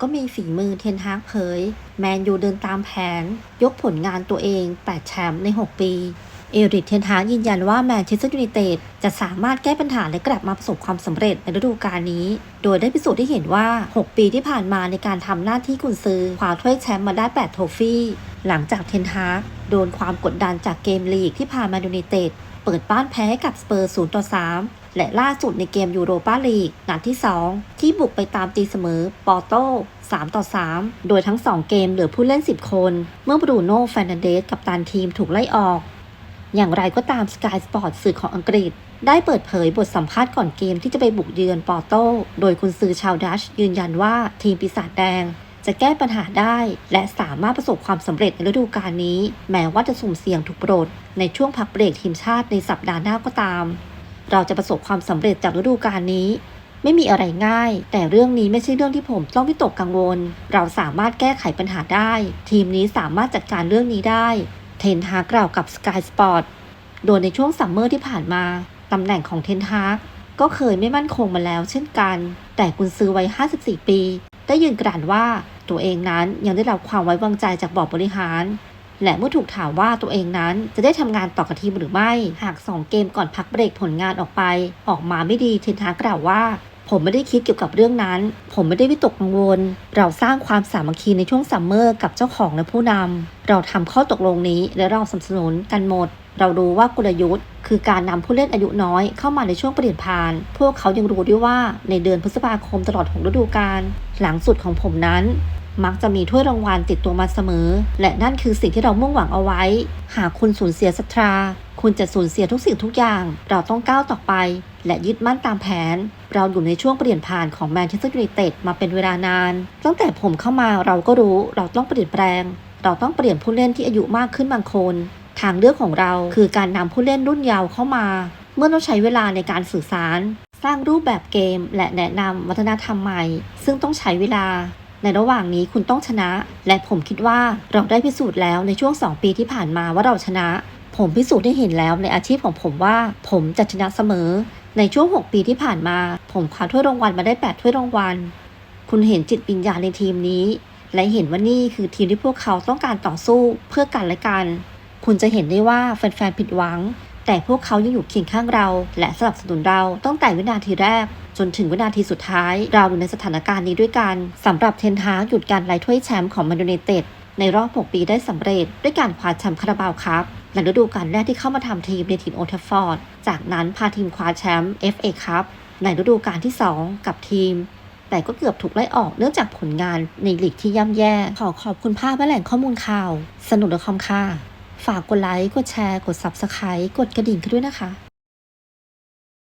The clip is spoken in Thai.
ก็มีฝีมือเทนฮากเผย แมนยูเดินตามแผน ยกผลงานตัวเอง 8 แชมป์ใน 6 ปี เอริกเทนฮากยืนยันว่าแมนเชสเตอร์ยูไนเต็ดจะสามารถแก้ปัญหาและกลับมาประสบความสำเร็จในฤดูกาลนี้ โดยได้พิสูจน์ให้เห็นว่า 6 ปีที่ผ่านมาในการทำหน้าที่กุนซือคว้าถ้วยแชมป์มาได้ 8 โทฟี่หลังจากเทนฮากโดนความกดดันจากเกมลีกที่พาแมนยูไนเต็ดเปิดบ้านแพ้กับสเปอร์0ต่อ3 และล่าสุดในเกมยูโรปาลีกนัดที่ 2 ที่บุกไปตามตีเสมอปอร์โต3 ต่อ 3 โดยทั้ง 2 เกมเหลือผู้เล่น 10 คน เมื่อบรูโน่แฟนเดสกับตันทีมถูกไล่ออก อย่างไรก็ตาม Sky Sport สื่อของอังกฤษ ได้เปิดเผยบทสัมภาษณ์ก่อนเกมที่จะไปบุกเยือนปอร์โต โดยคุณซือชาวดัชยืนยันว่าทีมปีศาจแดงจะแก้ปัญหาได้ และสามารถประสบความสำเร็จในฤดูกาลนี้ แม้ว่าจะสุ่มเสี่ยงถูกปลดในช่วงพักเบรกทีมชาติในสัปดาห์หน้าก็ตาม เราจะประสบความสำเร็จจากฤดูกาลนี้ ไม่มีอะไรง่าย แต่เรื่องนี้ไม่ใช่เรื่องที่ผมต้องวิตกกังวล เราสามารถแก้ไขปัญหาได้ ทีมนี้สามารถจัดการเรื่องนี้ได้ เทนฮากกล่าวกับ Sky Sport โดยในช่วงซัมเมอร์ที่ผ่านมาตำแหน่งของเทนฮากก็เคยไม่มั่นคงมาแล้วเช่นกัน แต่กุนซือวัย 54 ปี ได้ยืนกรานว่าตัวเองนั้นยังได้รับความไว้วางใจจากบอร์ดบริหาร และเมื่อถูกถามว่าตัวเองนั้นจะได้ทำงานต่อกับทีมหรือไม่ หาก 2 เกมก่อนพักเบรกผลงานออกไป ออกมาไม่ดีเทนฮากกล่าวว่าผมไม่ได้คิดเกี่ยวกับเรื่องนั้น ผมไม่ได้วิตกกังวล เราสร้างความสามัคคีในช่วงซัมเมอร์กับเจ้าของและผู้นำเราทำข้อตกลงนี้และเราสนับสนุนกันหมด เรารู้ว่ากลยุทธ์ คือการนำผู้เล่นอายุน้อยเข้ามาในช่วงเปลี่ยนผ่าน พวกเขายังรู้ด้วยว่าในเดือนพฤษภาคมตลอด 6 ฤดูกาลหลังสุดของผมนั้น มักจะมีถ้วยรางวัลติดตัวมาเสมอ และนั่นคือสิ่งที่เรามุ่งหวังเอาไว้ หากคุณสูญเสียศรัทธาคุณจะสูญเสียทุกสิ่งทุกอย่าง เราต้องก้าวต่อไป และยึดมั่นตามแผน เราอยู่ในช่วงเปลี่ยนผ่านของแมนเชสเตอร์ยูไนเต็ดมาเป็นเวลานาน ตั้งแต่ผมเข้ามาเราก็รู้เราต้องเปลี่ยนแปลง เราต้องเปลี่ยนผู้เล่นที่อายุมากขึ้นบางคน ทางเลือกของเราคือการนำผู้เล่นรุ่นเยาว์เข้ามา เมื่อต้องใช้เวลาในการสื่อสาร สร้างรูปแบบเกม และแนะนำวัฒนธรรมใหม่ ซึ่งต้องใช้เวลา ในระหว่างนี้คุณต้องชนะ และผมคิดว่าเราได้พิสูจน์แล้วในช่วง 2 ปีที่ผ่านมาว่าเราชนะ ผมพิสูจน์ให้เห็นแล้วในอาชีพของผมว่า ผมจะชนะเสมอ ในช่วง 6 ปีที่ผ่านมา ผมคว้าถ้วยรางวัลมาได้ 8 ถ้วยรางวัล คุณเห็นจิตวิญญาณในทีมนี้ และเห็นว่านี่คือทีมที่พวกเขาต้องการต่อสู้เพื่อกันและกัน คุณจะเห็นได้ว่าแฟนๆผิดหวัง แต่พวกเขายังอยู่เคียงข้างเรา และสนับสนุนเราตั้งแต่วินาทีแรก จนถึงวินาทีสุดท้าย เราอยู่ในสถานการณ์นี้ด้วยกันสำหรับเทนฮากหยุดการไล่ถ้วยแชมป์ของแมนยูไนเต็ดในรอบ 6 ปีได้สำเร็จ ด้วยการคว้าแชมป์คาราบาวครับในฤดูกาลแรกที่เข้ามาทำทีมในถิ่นโอทฟอร์ด จากนั้นพาทีมคว้าแชมป์ FA ครับในฤดูกาลที่ 2 กับทีม แต่ก็เกือบถูกไล่ออกเนื่องจากผลงานในลีกที่ย่ำแย่ ขอขอบคุณภาพและแหล่งข้อมูลข่าว สนุกและคอมค่ะ ฝากกดไลค์ กดแชร์ กด Subscribe กดกระดิ่งกันด้วยนะคะ